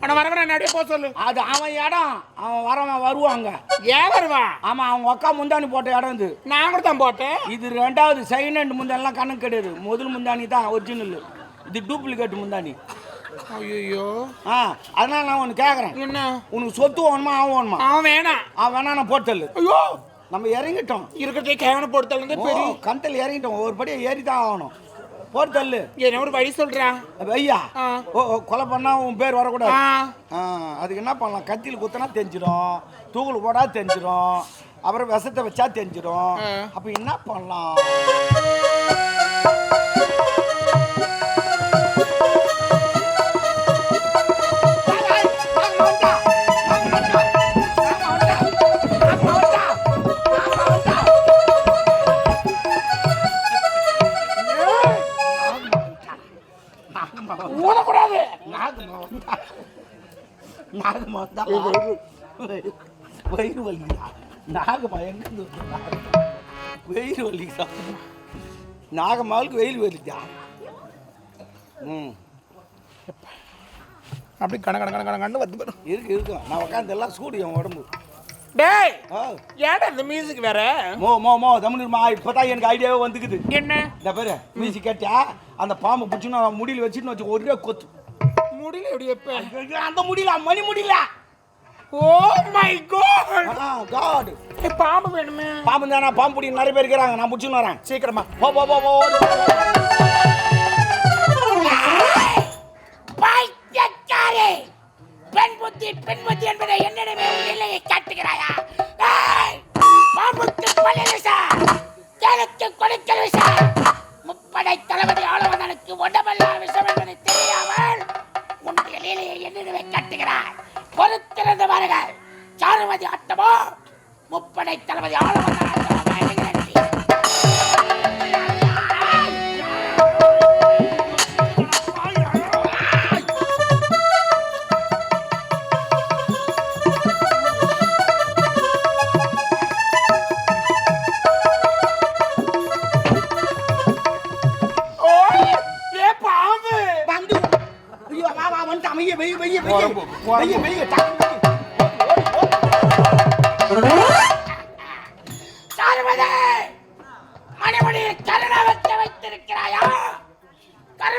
அவனை வர வர நடைய போக சொல்லு. அது அவன் இடம். அவன் வரவன் வருவாங்க. ஏன் வருவான் ஆமா அவங்க அக்கா முந்தானி போட்ட இடம் இது. நான் கூட தான் போட்டேன். இது ரெண்டாவது செகண்ட் ஹேண்ட் முந்தானிலாம் கணக்கு கிடையாது முதல் முந்தானி தான் ஒரிஜினல் இது டூப்ளிகேட் முந்தானி ஐயோ ஆ அதனால நான் ஒன்று கேட்குறேன் என்ன? உனக்கு சொத்து வேணுமா அவன் வேணுமா? அவன் வேணாம் அவன் வேணா நான் போட்டல் ஐயோ. நம்ம இறங்கிட்டோம். இருக்கிறதே கேவன வந்து பெரிய கண்டல் இறங்கிட்டோம். ஒரு படியை ஏறி தான் ஆகணும். போட்டல் என்ன ஒரு வழி சொல்றான் ஐயா. ஓ கொலை பண்ணா உன் பேர் வரக்கூடாது. அதுக்கு என்ன பண்ணலாம்? கத்தியில் குத்தினா தெரிஞ்சிடும். தூக்குல போடா தெரிஞ்சிடும். அப்புறம் விஷத்தை வச்சா தெரிஞ்சிடும். அப்ப என்ன பண்ணலாம்? வந்தா வயிறு வலிக்குதா நாகமா எங்க வயிறு வலிக்குதா நாகம்மாவுக்கு வெயில் வலிக்குதா ம். அப்படி கண கண கண கண கண்ணு வந்து பாரு. இருக்கு இருக்கும் நான் உட்காந்து எல்லாம் சூடு என் உடம்பு. டேய். ஏடா இந்த மியூசிக் வேற? மோ மோ மோ தமிழ்மா இப்பதான் எனக்கு ஐடியாவே வந்துக்குது. என்ன? இந்த பேரு மியூசிக் கேட்டியா அந்த பாம்பு பிடிச்சுன்னு முடியல வச்சுன்னு வச்சு ஒரே கொத்து. முடியல எப்படி எப்ப அந்த முடியல மணி முடியல. ஓ மை காட் காட் பாம்பு வேணுமே. பாம்பு தானே பாம்பு பிடி நிறைய பேர் இருக்கிறாங்க. நான் பிடிச்சுன்னு வரேன். சீக்கிரமா. போ போ போ போ. பைத்தியக்காரே. பெண் புத்தி பெண் புத்தி என்பதை என்னிடமே எல்லையை காட்டுகிறாயா?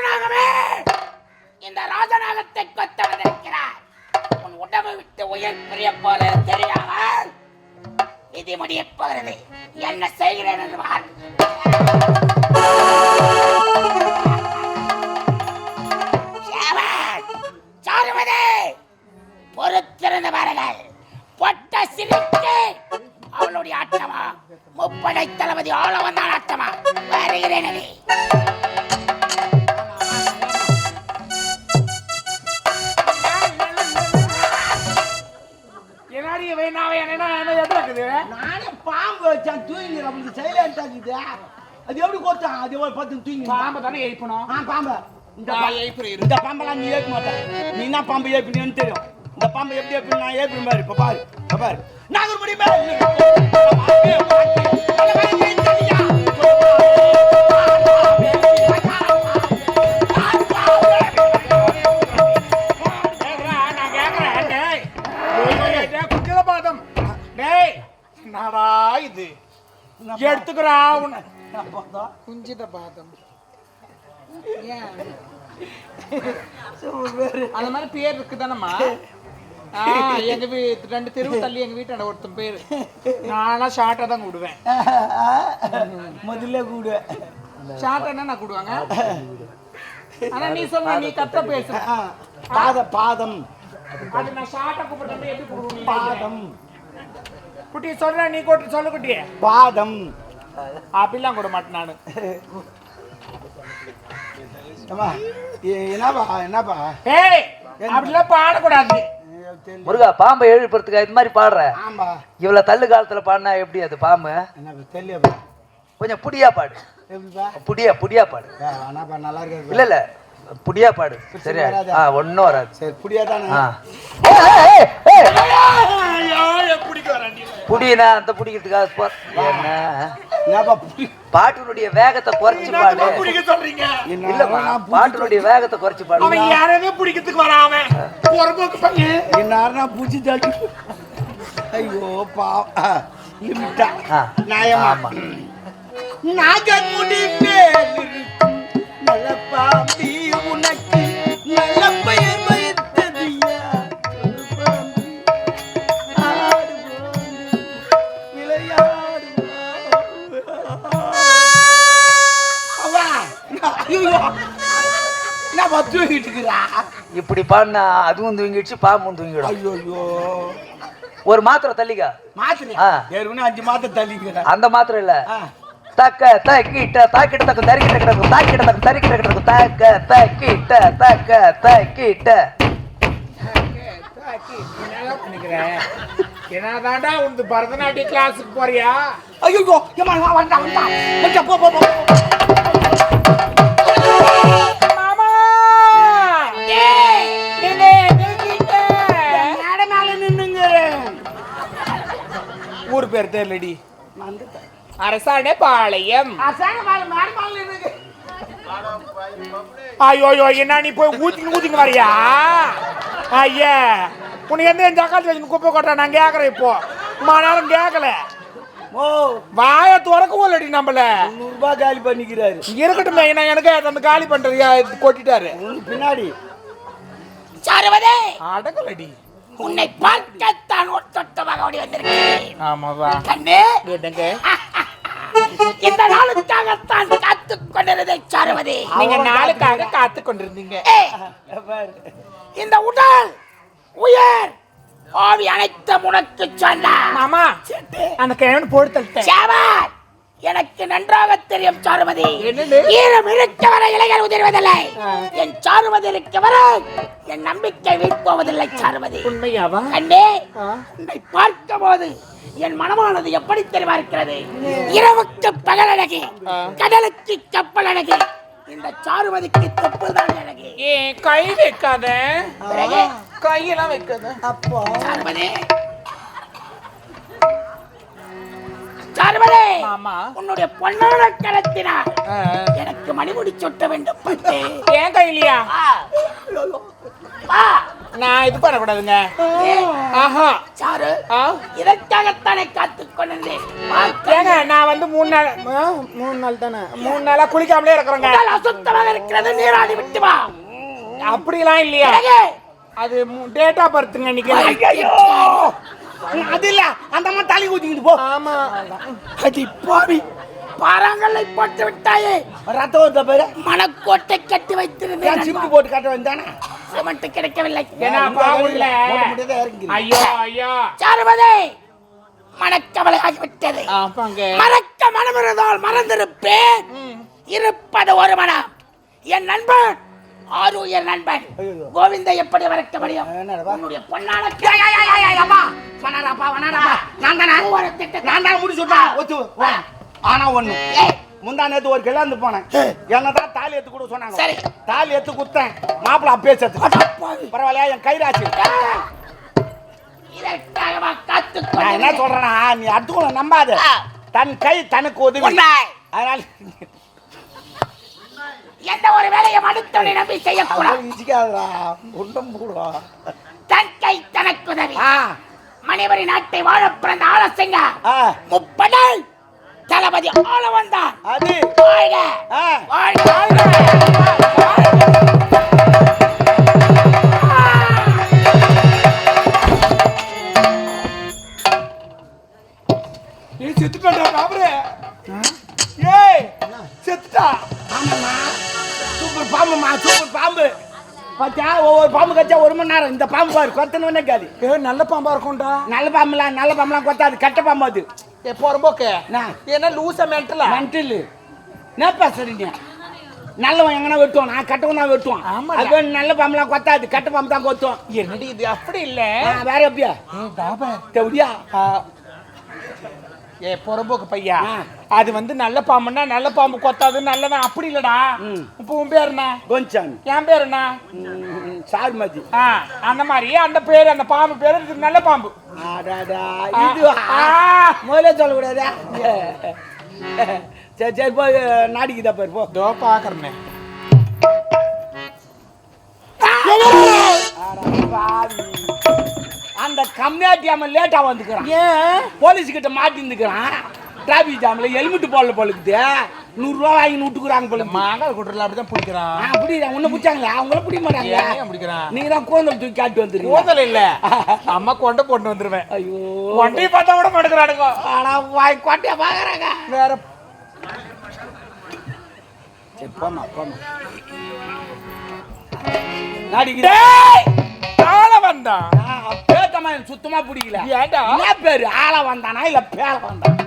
கருணாகமே இந்த ராஜநாகத்தை கொத்த வந்திருக்கிறார் உன் உடம்பு விட்டு உயிர் பிரிய போல தெரியாமல் விதி முடியப் போகிறது என்ன செய்கிறேன் என்று பார். பொறுத்திருந்த பாருங்கள். பொட்ட சிரிக்கு. அவளுடைய ஆட்டமா? முப்படை தளபதி ஆள வந்தான் ஆட்டமா? வருகிறேன் அது ஒரு பத்து தூங்கி பாம்பு தானே எழுப்பணும் ஆ பாம்பு. இந்த. இந்த பாம்பெல்லாம் நீ ஏற்க மாட்டேன் நீ என்ன பாம்பு ஏற்பினு தெரியும். இந்த பாம்பு எப்படி ஏற்பி நான் ஏற்பி பாரு இப்ப பாரு இப்ப பாரு. நாகர்படி கேக்குறா, குஞ்சித பாதம். ஏன்? அந்த மாதிரி பேர் இருக்குதானம்மா? ஆ, எங்க வீ- ரெண்டு தெருவு தள்ளி எங்க வீட்டாண்ட ஒருத்தன் பேரு. நானா ஷார்ட்டா தான் கூடுவேன். முதல்ல கூடு ஷார்ட்டா நான் கூடுவாங்க? ஆனா நீ சொல்ல நீ கத்த பேசுற. பாத பாதம். அது நான் ஷார்ட்டா கூப்பிட்டு எப்படி கூடுவேன்? பாதம். குட்டி சொல்ற நீ கூட்டு சொல்லு குட்டி பாதம். அப்படிலாம் கூட மாட்டேன் நானு. என்னப்பா என்னப்பா? ஏய் அப்படிலாம் பாடக்கூடாது முருகா பாம்பை எழுப்புறதுக்கு இது மாதிரி பாடுற? ஆமா. இவ்வளவு தள்ளு காலத்துல பாடினா எப்படி அது பாம்பு? கொஞ்சம் புடியா பாடு. புடியா புடியா பாடு. நல்லா இருக்கு இல்ல இல்ல. புடியா பாடு. சரியா? ஆ ஒன்னும் வராது. சரி புடியா தானே? புடினா அந்த புடிக்கிறதுக்காக என்ன? பாட்டினுடைய வேகத்தை குறைச்சு பாடு. பிடிக்க சொல்றீங்க? இல்லம்மா பாட்டினுடைய வேகத்தை குறைச்சு பாடு. அவன் யாரையுமே பிடிக்கிறதுக்கு அவன். பொறம்போக்கு பையன். என்ன பூச்சி தாட்டி ஐயோ பா லிமிட்டா நியாயமா. நாகமுடி இருக்கும் நல்ல பாம்பி உனக்கு நல்ல பெயர் வைத்தது யார்? பாம்பி, ஆடுவோம், விளையாடுவோம். அவா, ஐயோ, என்னப்பா தூங்கிட்டு இருக்கிறா? இப்படி பாடினா அதுவும் தூங்கிடுச்சு பாம்பும் தூங்கிடும் ஐயோ, ஐயோ. ஒரு மாத்திரை தள்ளிக்கா மாத்திரை. ஏற்கனவே அஞ்சு மாத்திரை தள்ளிக்கிறேன் அந்த மாத்திரை இல்ல. தக்க தக்கிட்ட தாக்கிட்ட தக்க தரிக்கிட்ட கிடக்கும் தாக்கிட்ட தக்க தரிக்கிட்ட கிடக்கும் தாக்க தக்கிட்ட தக்க தக்கிட்ட. என்னதாண்டா உனது பரதநாட்டிய கிளாஸுக்கு போறியா? ஐயோ ஏமா வந்தா வந்தா வந்தா போ போ போ. மாமா! மேடை மேல நின்னுங்க ஊர் பேர் தெரியலடி அரசாணை பாளையம். அசான மேல மேடை மேல நின்னுங்க ஐயோ ஐயோ என்ன நீ போய் ஊத்திங்க ஊத்திங்க வரியா? ஐயா உனக்கு எந்த என் ஜக்காத்து வச்சு குப்பை கொட்டா நான் கேட்கறேன் இப்போ. மணாலும் கேட்கல ஓ. வாய துறக்க போலடி நம்மள. நூறு ரூபாய் காலி பண்ணிக்கிறாரு. இருக்கட்டும் நான் எனக்கு அந்த காலி பண்றது கொட்டிட்டாரு. பின்னாடி. சாருவதே! அடங்கலடி உன்னை பார்க்கத்தான் ஒட்டமாக ஓடி வந்திருக்கிறேன் ஆமாவா? கண்ணே. என்னங்க? இந்த நாளுக்காகத்தான் காத்துக் கொண்டிருந்ததை சாருவதே. நீங்க நாளுக்காக காத்து கொண்டிருந்தீங்க. இந்த உடல் உயர் ஆவி அனைத்தும் உனக்கு சொன்னார் மாமா அந்த கிழவன் போட்டு தள்ளிட்டேன். எனக்கு நன்றாக தெரியும் சாருமதி. என்னது? ஈரம் இருக்க வர இலைகள் உதிர்வதில்லை. என் சாருமதி இருக்க வர என் நம்பிக்கை வீழ்ப்போவதில்லை சாருமதி. உண்மையாவா? கண்ணே ஆ. உன்னை பார்க்கும் போது என் மனமானது எப்படி தெரியுமா இருக்கிறது? இரவுக்கு பகல் அழகு கடலுக்கு கப்பல் அழகு இந்த சாருமதிக்கு தொப்புதான் அழகு. ஏன் கை வைக்காத? கையெல்லாம் வைக்காத. சாருமதி சாருமதி மாமா. உன்னுடைய பொன்னான கரத்தினால். எனக்கு மணிமுடி சொட்ட வேண்டும். ஏன் கையிலையா. வா. நான் இது பண்ணக்கூடாதுங்க. ஆஹா. சாரு இதற்காகத்தானே காத்துக் கொண்டிருந்தேன். ஏங்க நான் வந்து மூணு நாள் மூணு நாள் தானே? மூணு நாளா குளிக்காமலே இருக்கிறேங்க. அசுத்தமாக இருக்கிறது நீராடி விட்டு வா. அப்படிலாம் இல்லையா? அது டேட் ஆஃப் பர்த்துங்க இன்னைக்கு அது இல்ல. அந்த அம்மா தலை ஊத்திக்கிட்டு போ. ஆமா. அடி பாவி. பாறாங்கல்லை போட்டு விட்டாயே. ரத்தம் வருதா பாரு. மணக்கோட்டை கட்டி வைத்திருந்தேன். சிம்பு போட்டு கட்ட வேண்டானே சிமெண்ட் கிடைக்கவில்லை. ஐயோ ஐயோ. சாருமதி மணக்கவலை ஆகிவிட்டது மறக்க மனம் இருந்தால் மறந்திருப்பேன் இருப்பது ஒரு மனம். என் நண்பன் ஆறு என் நண்பன். கோவிந்த எப்படி மறக்க முடியும் உன்னுடைய பொன்னான அம்மா. வனாராப்பா, வனாராப்பா. நான் தானே? நான் தான் முடி சொல்றேன் ஒத்து வா. ஆனா ஒண்ணு முந்தா நேத்து ஒரு கல்யாணத்து போனேன் என்னதான் தாலி எடுத்து கூட சொன்னாங்க சரி. தாலி எடுத்து குத்தேன் மாப்பிள்ள அப்பே சேர்த்து பரவாயில்லையா என் கைராசி நான் என்ன? சொல்றேன்னா நீ அடுத்தவங்களை நம்பாத. தன் கை தனக்கு உதவி. அதனால எந்த ஒரு வேலையும் அடுத்தவனை நம்பி செய்யக்கூடாது. அவ்வளவு இச்சிக்காதடா உண்டம் போடுவா தன் கை தனக்கு உதவி ஆ. மணிவரி நாட்டை வாழ பிறந்த ஆலசிங்க. ஆ. முப்படல் தளபதி ஆள வந்தான். அது வாழ்க. வாழ்க. செத்துட்டா பாபுரே ஏய் செத்துட்டா. சூப்பர் பாம்புமா சூப்பர் பாம்பு. பாத்தியா? ஒவ்வொரு பாம்பு கச்சா ஒரு மணி நேரம். இந்த பாம்பு பாரு கொத்தனவனே காது. ஏ நல்ல பாம்பா இருக்கும்டா. நல்ல பாம்புலாம் நல்ல பாம்புலாம் கொத்தாது. கட்ட பாம்பு அது. எப்போ ரொம்பக்கு என்ன? என்ன லூச மென்டலா மென்டல் என்ன பேசுறீங்க நல்லவன் எங்கன்னா வெட்டுவான். நான் கட்டவன் தான் வெட்டுவான். அது நல்ல பாம்புலாம் கொத்தாது. கட்ட பாம்பு தான் கொத்தும். என்னடி இது? அப்படி இல்ல. வேற எப்படியா? எப்படியா ஏ புறம்போக்கு பையா. அது வந்து நல்ல பாம்புன்னா நல்ல பாம்பு கொத்தாது நல்லவன் அப்படி இல்லடா. இப்போ உன் பேர் என்ன? கொஞ்சம் என் பேர் என்ன? சார் மதி ஆ அந்த மாதிரி அந்த பேர் அந்த பாம்பு பேர் இது நல்ல பாம்பு. ஆ. முதல்ல சொல்லக்கூடாதா? சரி சரி போய் நாடிக்குதா பாரு போ. இதோ பாக்குறேன். ஆடா, பாவி. அந்த கம்மியாட்டி அவன் வந்துக்கிறான். ஏன்? போலீஸ் கிட்ட மாட்டிருந்துக்கிறான் டிராபிக் ஜாம்ல ஹெல்மெட் போடல போலுக்குது நூறுரூவா வாங்கி விட்டுக்குறாங்க போல மாங்காய் குட்டுல அப்படிதான் பிடிக்கிறான். ஆ பிடிக்கிறா உன்னை பிடிச்சாங்களா? அவங்கள பிடிக்க மாட்டாங்க ஏன் பிடிக்கிறான்? நீங்க தான் கோந்தல் தூக்கி காட்டி வந்துருக்கீங்க கூந்தல் இல்ல. அம்மா கொண்டை போட்டு வந்துருவேன். ஐயோ. கொண்டையை பார்த்தா கூட மாட்டேங்கிறானுங்க ஆனா வாய் கொட்டையா பாக்குறாங்க வேற. சரி போமா போமா வந்தான். பேத்தமா எனக்கு சுத்தமா பிடிக்கல ஏன்டா? என்ன பேரு? ஆள வந்தானா இல்ல பேல வந்தானா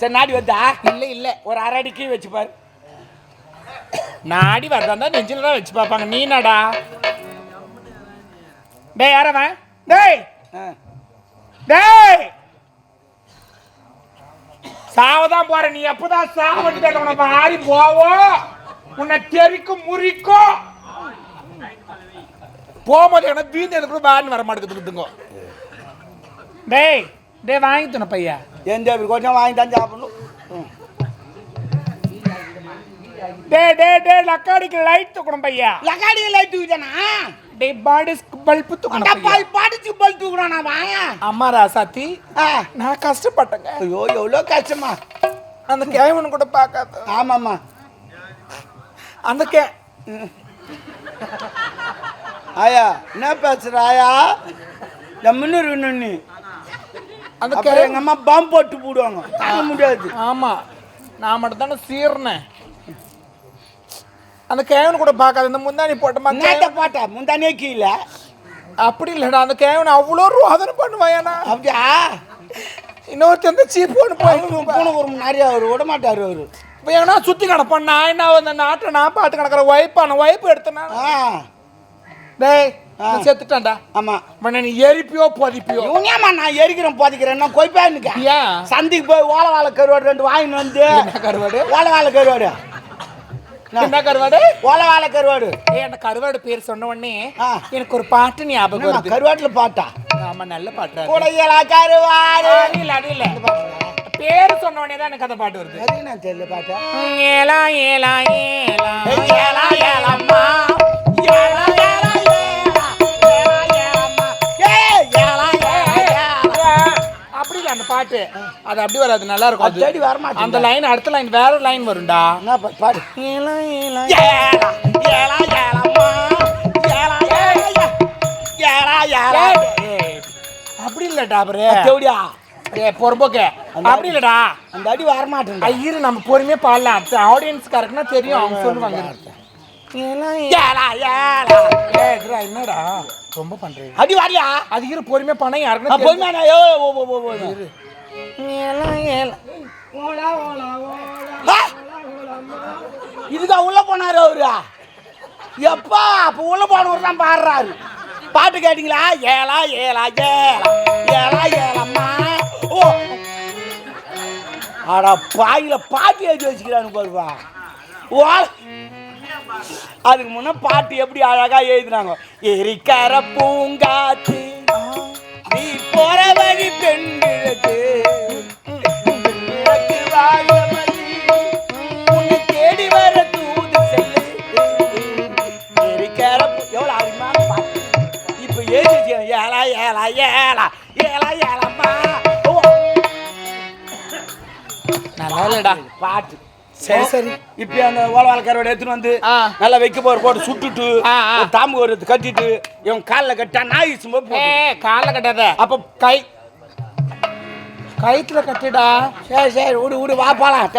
சரி நாடி வந்தா? இல்ல இல்ல. ஒரு அரை அடி கீ வச்சு பாரு. நாடி வரதா நெஞ்சில தான் வச்சு பார்ப்பாங்க. நீ என்னடா? டேய் யாரவன் டேய். டேய்! சாவதான் போற. நீ எப்பதான் சாவட்டு உனக்கு ஆறி போவோம் உன்னை தெறிக்கும் முறிக்கும். எனக்கு வீந்து எனக்கு கூட வேன் வர மாட்டேங்குதுங்க டேய் டேய் வாங்கி துணை பையா எந்த கொஞ்சம் வாங்கி தான் சாப்பிடணும். டேய் டேய் டேய் லக்காடிக்கு லைட் தூக்கணும் பையா? லகாடி லைட் தூக்கிட்டானா? டேய் பாடி பல்பு தூக்கணும் பையா? பால் பாடிச்சு பல் தூக்குறானா வாயா? அம்மா ராசாத்தி ஆ. நான் கஷ்டப்பட்டேங்க. ஐயோ எவ்வளோ கஷ்டமா? அந்த கேவன் கூட பார்க்காத. ஆமாம்மா. அந்த கே ஆயா என்ன பேசுற ஆயா? ஜம்முன்னு இன்னொன்னு. அந்த அப்புறம் கே எங்க அம்மா பாம்பு போட்டு போடுவாங்க. தாங்க முடியாது. ஆமா. நான் மட்டும் தானே சீர்னேன். அந்த கேவன் கூட பார்க்காத இந்த முந்தானி போட்ட நேத்த மாதிரி போட்ட முந்தானே கீழே. அப்படி இல்லடா அந்த கேவன் அவ்வளோ ரோதனை பண்ணுவாயானா அப்படியா? இன்னொருத்தன் அந்த சீப்போன்னு போயிட்டு பூனை குறும்பு நிறைய அவர் விட மாட்டாரு அவரு. இப்போ எவனா சுற்றி கிடப்பான் நான் என்ன அந்த நாட்டை நான் பார்த்து கிடக்கிற ஒய்ப்பான ஒய்ப்பு எடுத்தேன்னா டேய் செத்துட்டேன்டா. ஆமா. உன்னை நீ எரிப்பியோ பொதிப்பியோ? இவனேம்மா நான் எரிக்கிறேன் போதிக்கிறேன். நான் கொய்ப்பா ஏன் சந்தைக்கு போய் ஓலை வாழை கருவாடு ரெண்டு வாங்கின்னு வந்து கருவாடு? ஓலை வாழை கருவாடு. என்ன கருவாடு? ஓலை வாழை கருவாடு அந்த கருவாடு பேர் சொன்ன உடனே. எனக்கு ஒரு பாட்டு ஞாபகம் வருது. கருவாட்டுல பாட்டா? ஆமா நல்ல பாட்டு குடையலா கருவாடு. இல்ல அது இல்ல பேர் சொன்ன உடனே தான் எனக்கு அந்த பாட்டு வருது. அது என்ன தெரியல பாட்டா? ஏலா ஏலா ஏலா ஏலா ஏலம்மா. ஏலா ஏலா பாட்டு. அது அப்படி வராது நல்லா இருக்கும் அது. தேடி வர அது மாட்டேங்குது. அந்த லைன் அடுத்த லைன் வேற லைன் வரும்டா. என்ன பாடு. ஏலா ஏலா ஏலா ஏலா ஏலம்மா. ஏலா ஏலா ஏலா. ஏலா ஏய், அப்படி இல்லடா அப்புறம் தேவடியா? ஏ பொறுப்போக்க அப்படி இல்லடா. அந்த அடி வர மாட்டேன் ஐயரு நம்ம பொறுமையா பாடலாம். ஆடியன்ஸ் கரெக்ட்னா தெரியும். அவங்க சொல்லுவாங்க. என்னடா? ரொம்ப பண்றீங்க. அடி வரலையா அது இரு பொறுமையா பணம். பொறுமையா ஆ! இதுதான் உள்ள போனாரு அவரு. எப்பா அப்ப உள்ள போனவர் தான் பாடுறாரு. பாட்டு கேட்டீங்களா? ஏலா ஏலா ஏலா. ஏலா ஏலம்மா. ஓ. அட பாயில பாட்டு எழுதி வச்சுக்கிறானு பாருப்பா. ஓ அதுக்கு முன்ன பாட்டு எப்படி அழகா எழுதுனாங்க? எரிக்கர பூங்காத்து நீ போற வழி பெண்களுக்கு தேடி வர தூது செல்லு. எரிக்கர எவ்வளவு அருமையான பாட்டு. இப்ப எழுதி ஏலா ஏலா ஏலா ஏலா ஏலாம்மா. நல்லா பாட்டு. சரி சரி. இப்ப அந்த ஓலவால கருவாடு எடுத்துட்டு வந்து. நல்லா வைக்க போற போட்டு சுட்டுட்டு தாம்பு ஒரு கட்டிட்டு இவன் காலில் கட்டா நாய் சும்மா ஏ போட்டு கால கட்டாத. அப்ப கை கயித்துல கட்டுடா. சரி சரி விடு விடு வாப்பாலாம்